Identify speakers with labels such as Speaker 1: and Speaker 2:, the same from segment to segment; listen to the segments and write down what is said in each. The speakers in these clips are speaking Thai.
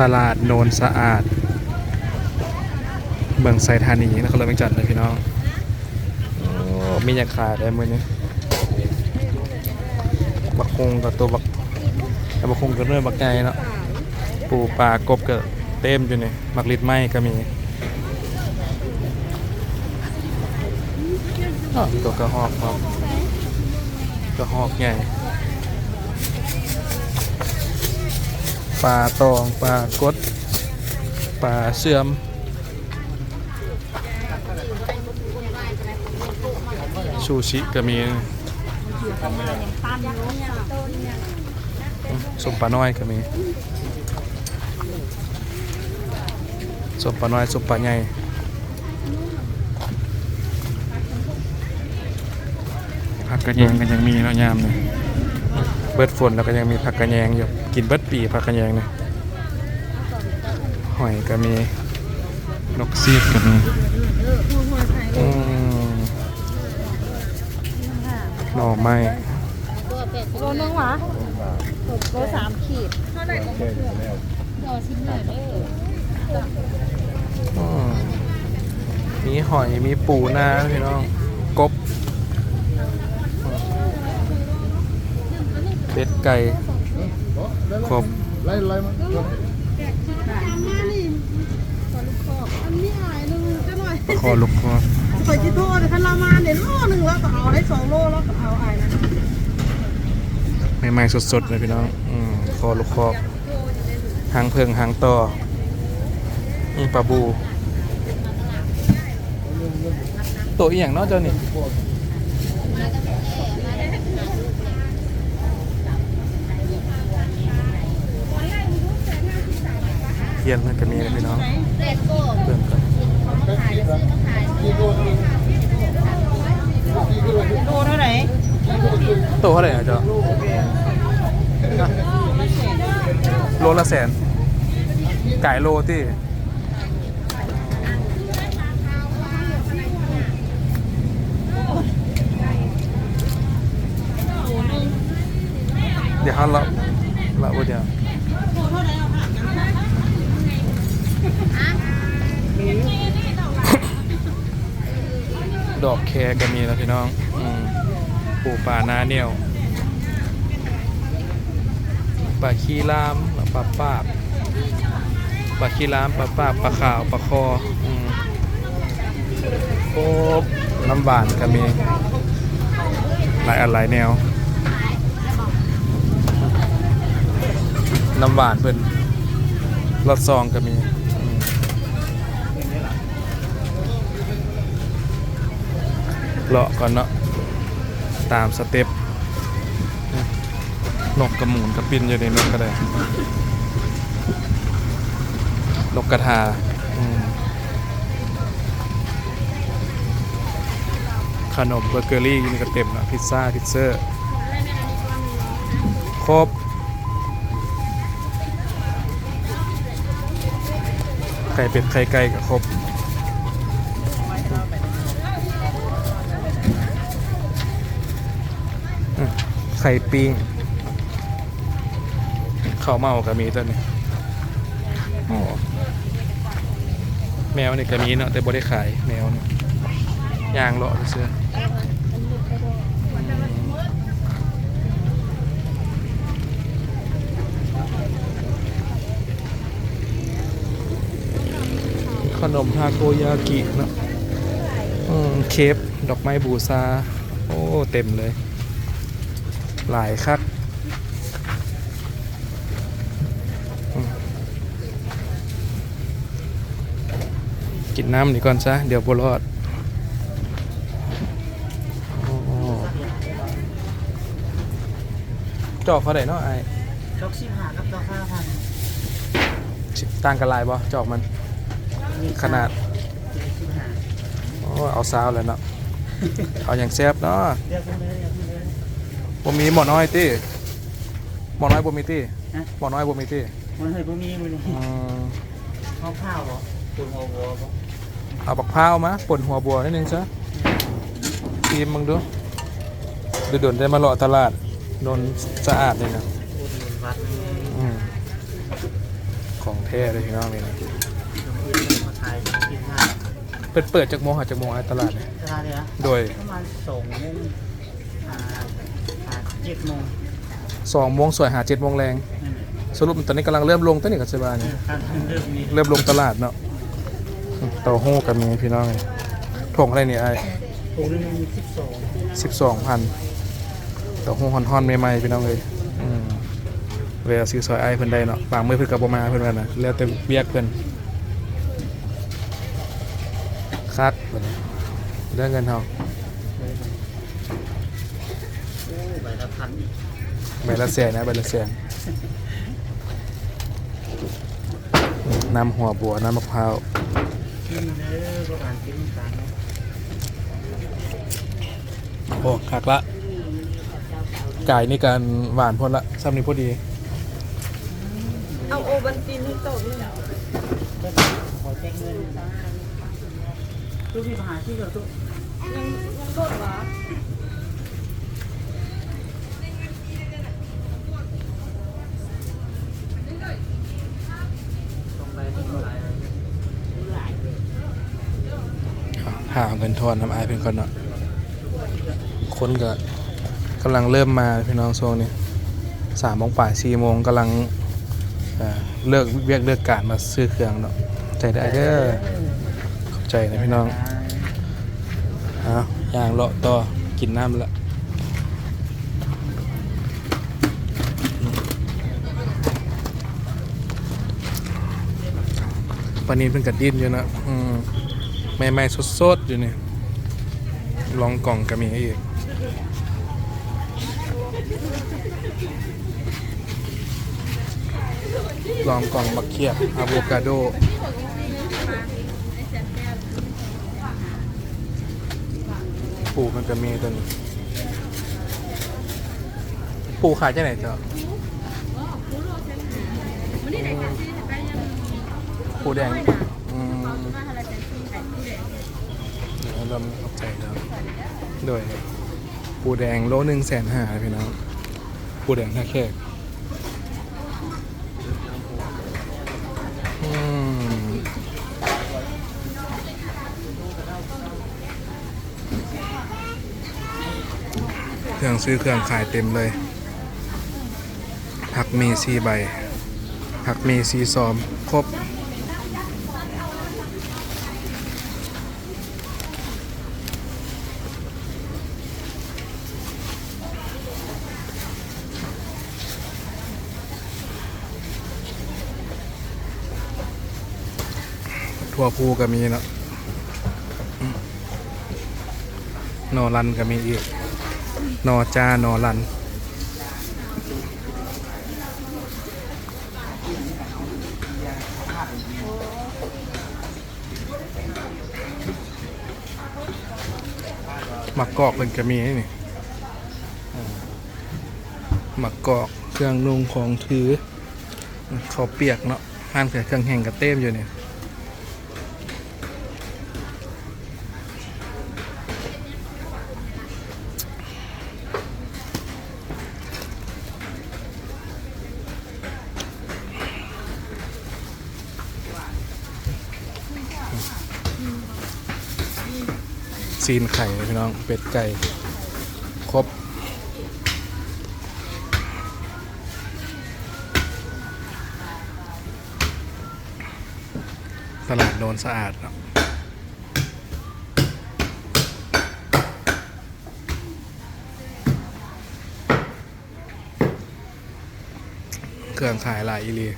Speaker 1: ตลาดโนนสะอาด เมืองไซธานีนครหลวงเวียงจันทร์เลยพี่น้องมีอย่างขายได้มือนี้บักคงกับตัวบักบักคงก็เริ่มบักใหญ่เนาะปูปลากบก็เต็มอยู่นี่บักลิดไม้ก็มีตัวกระหอกครับกระหอกใหญ่ ปลาตองปลากดปลาเสื่อมชูชิก็มีสมปลาน้อยก็มีสมปลาน้อยสมปลาใหญ่ผักกระแยงก็ยังมีเนาะยามนี่เบิดฝนแล้วก็ยังมีผักกระแยงอยู่ กินเบิดปีผักกระแยงนี่หอยก็มีนกซีดก็มีอืมหน่อไม้
Speaker 2: โลนึงหวะโลสามขีดเท่าไหร่ก็ไม่เพื่อนโลชิ้นเลยเด้อ
Speaker 1: อืมมีหอยมีปูนาพี่น้องกบเป็ดไก่ ครบ
Speaker 3: ไล่ไล่มา
Speaker 2: มานี่ขอลูกคอกอันนี้หายนึงจะหน่อย
Speaker 1: คอลูกคอ
Speaker 2: คอยจิโทษคันเรามาเนี่ยโลนึงแล้วก็เอาได้สองโลแล้วก็เอาไอ้นะ
Speaker 1: ใหม่ๆสดๆเลยพี่น้องอืมคอลูกคอหางเพิงหางต่อนี่ปลาบู ตัวอีหยังเนาะเจ้านี่ ทียนมันก็มีนะพี่น้องเพิ่มกัน
Speaker 2: โลเท่าไหร่
Speaker 1: ตัวเท่าไหร่อะเจ้าโลละแสนไก่โลที่เดี๋ยวเขาละละว่าเดี๋ยว ดอกแคก็มีแล้วพี่น้องอปูปลานาเนียวปลาขี้ลามแล้วปลาปาปลาขี้ลามปลาปาปลาขาวปลาคอโอ้น้ำหวานก็มีหลายอันหลายแนว น้ำหวานเพิ่นรสซองก็มี เลาะก่อนเนาะตามสเต็ปนกกระหมูนกระปินอยู่ในนั้นก็ได้นกกระทาขนมเบเกอรี่นี่ก็เต็มแล้วพิซซ่าพิซเซอร์ครบไก่เป็ดไข่ไก่ก็ครบ ไข่ปิ้งข้าวเมาก็มีตัวนี้โอ้แมวนี่ก็มีเนาะแต่บ่ได้ขายแมวเนี่ยยางเลาะเสื้อขนมทาโกยากิเนาะอืมเคฟดอกไม้บูซา โอ้ เต็มเลย หลายคักอืมกินน้ำนี่ก่อนซะ เดี๋ยวบรอดโอ้จอกเขาได้เนาะไอ้
Speaker 4: จอกสิบหากับจอกห้าพัน
Speaker 1: สิต่างกันหลายบ่จอกมัน ขนาด
Speaker 4: สิบหา
Speaker 1: โอ้เอาซาวเลยเนาะเอาอย่างแซบเนาะ บ่มีหมอน้อยติหมอน้อยบ่มีติ
Speaker 4: ฮะ
Speaker 1: หมอน้อยบ่มีติ
Speaker 4: มันเคยพ่มีมือนี่
Speaker 1: อืม
Speaker 4: ข้าวข้าวบ่ตัวหัววัวบ่
Speaker 1: เอาบักพร้าวมาป่นหัวบัวนิดนึงซะทีมมึงดูเดี๋ยวด่วนได้มาเลาะตลาดนนสะอาดเลยนะ
Speaker 4: อุดหนุนวัด
Speaker 1: อืมของแท้เลยพี่น้องเลยนะ
Speaker 4: ลงพื้นมาขายกินง่าย
Speaker 1: เปิดเปิดจากโมงหาจากโมงไอ้ตลาดเนี่ย
Speaker 4: ตลาดเนี่ยนะ
Speaker 1: โดย
Speaker 4: ประมาณสองโมงอ่าอ่า เจ็ดโมง
Speaker 1: สองโมงสวยหาเจ็ดโมงแรง
Speaker 4: นั่นแหละ
Speaker 1: สรุปตอนนี้กำลังเริ่มลงตั้งนี่กับเซบาเนี่ย
Speaker 4: การเริ่มมี
Speaker 1: เริ่มลงตลาดเนาะเต้าหู้กับมีพี่น้องเลยถงอะไรเนี่ยไอ้
Speaker 4: โอ้ยมันมีสิบสอง
Speaker 1: สิบสองพันเต้าหู้ฮอนๆใหม่ๆพี่น้องเลยอืมเวลาซื้อซอยไอ้เพิ่นได้เนาะบางมือเพิ่นกับบมาเพิ่นว่านะแล้วแต่เบียกเพิ่นคักเพิ่นเรื่องเงินเฮา
Speaker 4: โอ้ใบละพันอีก
Speaker 1: ใบละแสนนะใบละแสนน้ำหัวบัวน้ำมะพร้าว
Speaker 4: กินเด้อประมาณกินน้ำตาลเนาะ
Speaker 1: โอ้คักละไก่นี่การหวานพอละซ้ำนี่พอดี
Speaker 2: เอาโอบันตินให้โตด้วยนะ
Speaker 4: ก็ขอแจ้งเงินตู้มีปัญหาที่เกิดตู้
Speaker 2: ยังยังโดดวะ
Speaker 4: ตรงไปที่เท่าไหร่
Speaker 1: หาเงินทอนทำอายเป็นคนเนาะคนก็กำลังเริ่มมาพี่น้องโซนนี้สามโมงป่ายสี่โมงกำลังเอ่อเลิกเวียกเลิกการมาซื้อเครื่องเนาะใจได้เด้อขอบใจนะพี่น้องเอาย่างเลาะต่อกินน้ำละปานนี้เป็นกัดดิ้นอยู่นะอืม ใหม่ๆสดๆอยู่นี่ลองกล่องก็มีอีกลองกล่องบักเขียบอะโวคาโดปูมันก็มีตัวนี้ปูขายที่ไหนเจ้าปูแดงอืม เดี๋ยวเราไม่เข้าใจแล้วโดยปูแดงโลหนึ่งแสนห้าพี่น้องปูแดงแค่แค่เครื่องซื้อเครื่องขายเต็มเลยผักมีซีใบผักมีซีซอม ครบ ทั่วภูก็มีเนาะนอรันก็มีอีก นอจานอรันหมักกอกเป็นก็มีนี่หมักกอกเครื่องนุ่งของถือเขาเปียกเนาะห้านเสือเครื่องแห้งกระเต้มอยู่เนี่ย ซีนไข่พี่น้องเป็ดไก่ครบตลาดโนนสะอาดเนาะเครื่องขายหลายอีหลี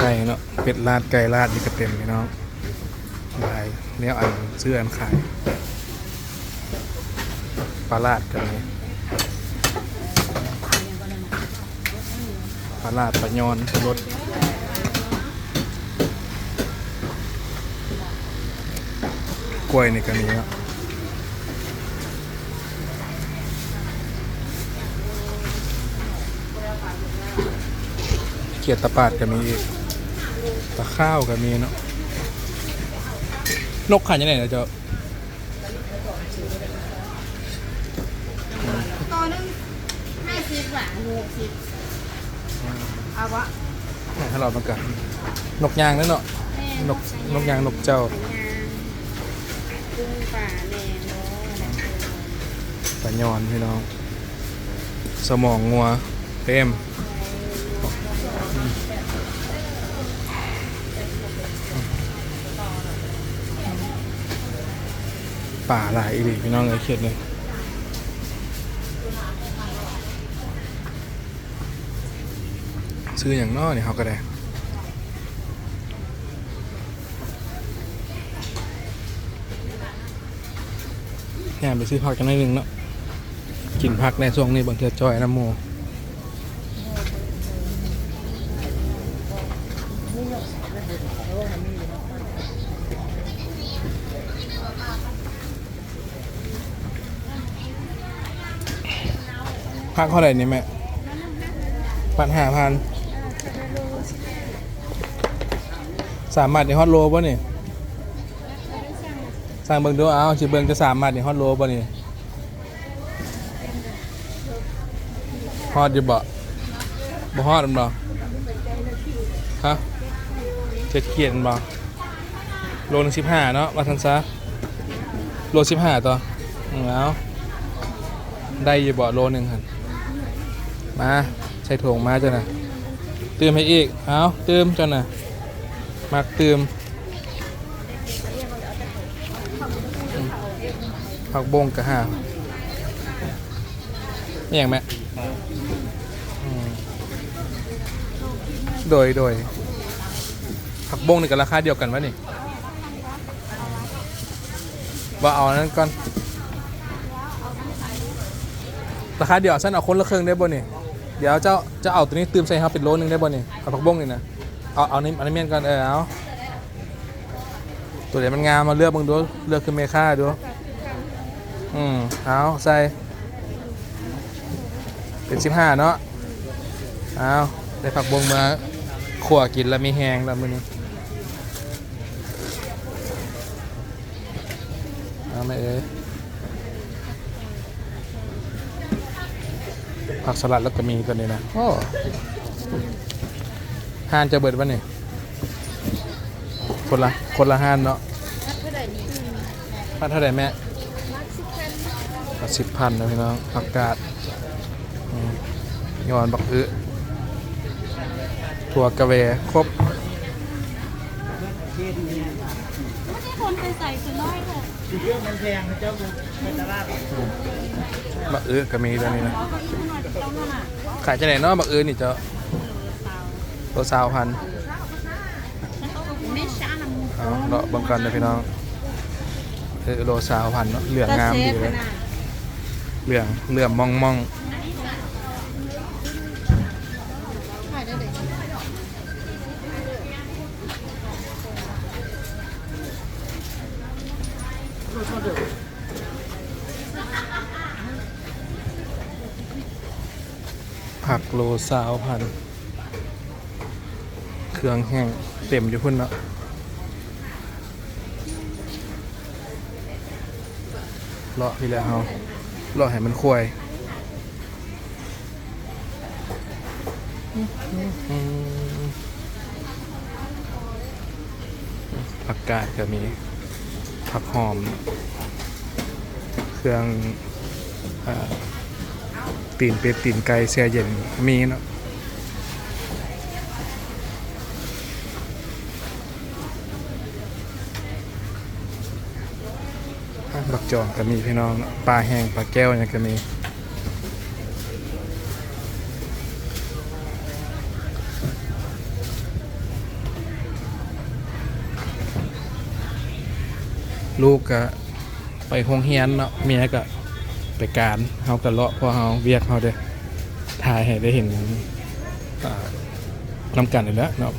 Speaker 1: ไก่เนาะเป็ดลาดไก่ลาดนี่ก็เต็มพี่น้องลายเนี่ยอันสื้ออันขายปลาลาดกันเลยปลาลาดปลายอนรถกล้วยในี่ก็มีเนาะเขียดตะปาดก็มีอีก ตะข้าวก็มีเนาะนกขายยังไงนะเจ้า
Speaker 2: ตัวนึงห้าสิบบาทหกสิบเอาวะ
Speaker 1: ให้เราต้องการนกยางนั่นเนาะ
Speaker 2: แม่
Speaker 1: นกนกยางนกเจ้า
Speaker 2: กุ้งป่าแม่เนาะ
Speaker 1: ปลายอนพี่น้อง สมองงัวเต็ม ป่าหลายอีหลีพี่น้องเลยเขียดเลยซื้ออย่างนอเนี่ยเขาก็ได้แหมไปซื้อผักกันหน่อยนึงเนาะกินผักในช่วงนี้บางเทือจอยน้ำหมู ผักเท่าไหร่นี่แม่ปันหาพันสามมัดในฮอตโลป่ะนี่สั่งเบิ่งดูเอาสิเบิ่งจะสามมัดในฮอตโลป่ะนี่ฮอดอยู่บ่บ่ฮอดมันบ่ฮะเจ็ดเขียนบ่โลหนึงสิบห้าเนาะมาทันซะโลสิบห้าต่ออืมแล้วได้อยู่บ่โลหนึ่งหัน มาใส่ถุงมาจ้ะนะเติมให้อีกเอาเติมจ้ะนะมักเติมผักบงกะห้าอย่างแม่อืมโดยโดยผักบงนี่กับราคาเดียวกันวะนี่บ่เอานนั้นก่อนราคาเดียวฉันเอาคนละครึ่งได้บ่นี่ เดี๋ยวเจ้าจะเอาตัวนี้ตืมใส่ครับเป็นโลนึงได้บ่นี่เอาผักบงนี่นะเอาเอานี่อันนี้เมียนก่อนเออเอาตัวเดี๋ยวมันงามมาเลือกมึงดูเลือกคือเมค่าดูอืมเอาใส่เป็นสิบห้าเนาะเอาได้ผักบงมาขั่วกินแล้วมีแหงแล้วมื้อนี้เอาไม่เอ้ย ผักสลัดแล้วก็มีตัวนี้นะโอ้ห่านจะเบิดวันนี้คนละคนละห่านเนาะ
Speaker 2: นับเท่าไหร่นี่
Speaker 1: พันเท่าไหร่แม่
Speaker 2: นับสิบพัน
Speaker 1: สิบพันนะพี่น้องผักกาดอืมยอนบักอึถั่วกระเวครบ
Speaker 4: เช็ดเนี่ย
Speaker 2: ไม่ใช่คนไปใส่คือน้อยค่ะ
Speaker 4: เรื่องมันแพงนะเจ้าในตลาด
Speaker 1: บักอึก็มีตัวนี้นะ
Speaker 2: เอาไปอีกหน่อยต้องนั่นอะ
Speaker 1: ขายจะไหนเนาะบักอึนี่เจ้าตัวสาวพัน
Speaker 2: ไม่ช้านะมึง
Speaker 1: เอาเลาะเบังกันนะพี่น้องเออโลสาวพันเนาะเหลืองงามดีเลยเหลืองเหลืองมองมอง
Speaker 2: ล
Speaker 1: สาวพัน เครื่องแห้งเต็มอยู่พุ่นเนาะเลาะพี่แล้วเฮาเลาะให้มันควายผักกาดก็มีผักหอม เครื่องอา ตีนเป็ดตีนไก่แช่เย็นมีเนาะบักจองก็มีพี่น้องปลาแห้งปลาแก้วยังก็มีลูกก็ไปโรงเรียนเนาะเมียก็ ไปการเฮาก็เลาะเพอเฮาเวียกเฮาเด้ถ่ายให้ได้เห็นอ่านำกันอยู่แล้วเนาะ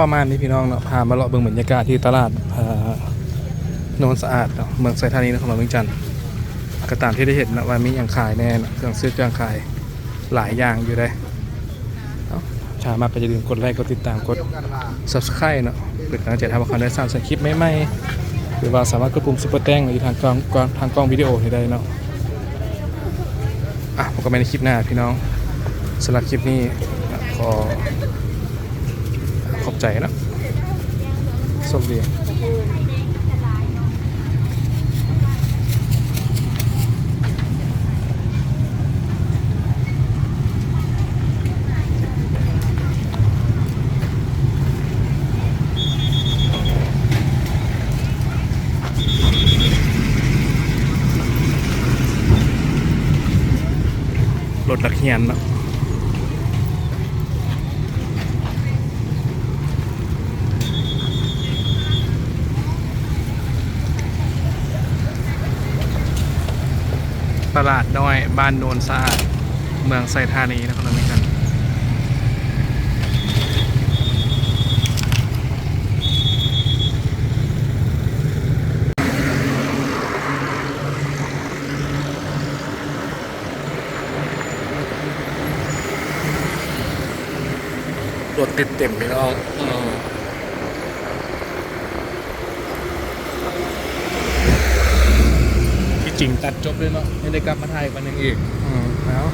Speaker 1: ประมาณนี้พี่น้องเนาะพามาเลาะเบิ่งบรรยากาศที่ตลาดโนนสะอาดเนาะเมืองไซธานีนครหลวงเวียงจันทร์ก็ตามที่ได้เห็นนะว่ามีอย่างขายแน่นะเครื่องซื้อเครื่องขายหลายอย่างอยู่ได้ เอ้าชามากก็จะลืมกดไลค์กดติดตามกด subscribe เนาะเป็นกำลังใจทำให้เขาได้สร้างสรรค์คลิปใหม่ๆหรือว่าสามารถกดปุ่มซุปเปอร์แตงหรือทางกล้องทางกล้องวิดีโอได้เนาะอะผมก็ไม่ในคลิปหน้าพี่น้องสำหรับคลิปนี้ขอขอบใจนะสวัสดี ฮียนเนาะตลาดน้อยบ้านโนนสะอาด เมืองไซธานีนะครพนมกัน รถติดเต็มพี่น้องอืมที่จริงตัดจบเลยเนาะไม่ได้กลับมาถ่ายกันยังอีกอืมแล้ว